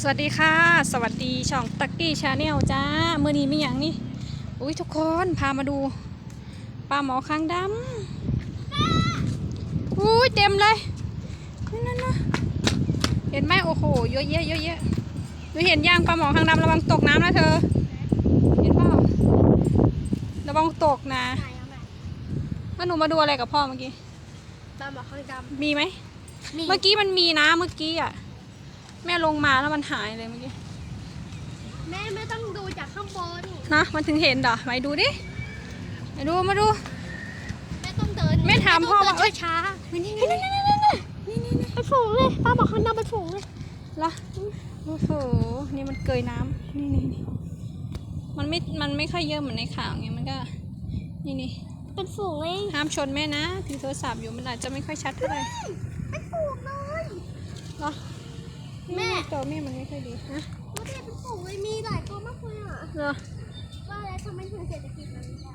สวัสดีค่ะ สวัสดีช่องตักกี้ชาแนลจ้าเมื่อนี้มีอย่างนี้อุ้ยทุกคนพามาดูปลาหมอคางดำอุ้ยเต็มเลยนั่นนั่นนะเห็นไหมโอ้โหเยอะแยะเยอะแยะหนูเห็นย่างปลาหมอคางดำระวังตกน้ำนะเธอ เห็นเปล่าระวังตกนะไหนเอาไหนแล้วหนูมาดูอะไรกับพ่อเมื่อกี้ตามหมอข้างดมีไหมำมีเมื่อกี้มันมีนะเมื่อกี้อะ แม่ลงมาแล้วมันหายเลยเมื่อกี้ แม่ไม่ต้องดูจากข้างบน นะ มันถึงเห็นเหรอมาดูดิ มาดู มาดู แม่ต้องเดินแม่ถามพ่อว่าเอ้ยช้าเฮ้ยนี่นี่นี่นี่นี่ไปฝูงเลยป้าบอกเขาน้ำไปฝูงเลยละโอ้โห นี่มันเกยน้ำนี่นี่มันไม่ มันไม่ค่อยเยอะเหมือนในข่าวไง มันก็ นี่นี่เป็นฝูงเลยห้ามชนแม่นะถือโทรศัพท์อยู่มันอาจจะไม่ค่อยชัดเท่าไหร่ไปฝูงเลยเหรอ แม่ตัวแม่มันไม่ค่อยดีนะว่าแต่เป็นฝูงเลยมีหลายตัวมากเลยอะเหรอว่าแล้วทำไมถึงเศรษฐกิจมันไม่ได้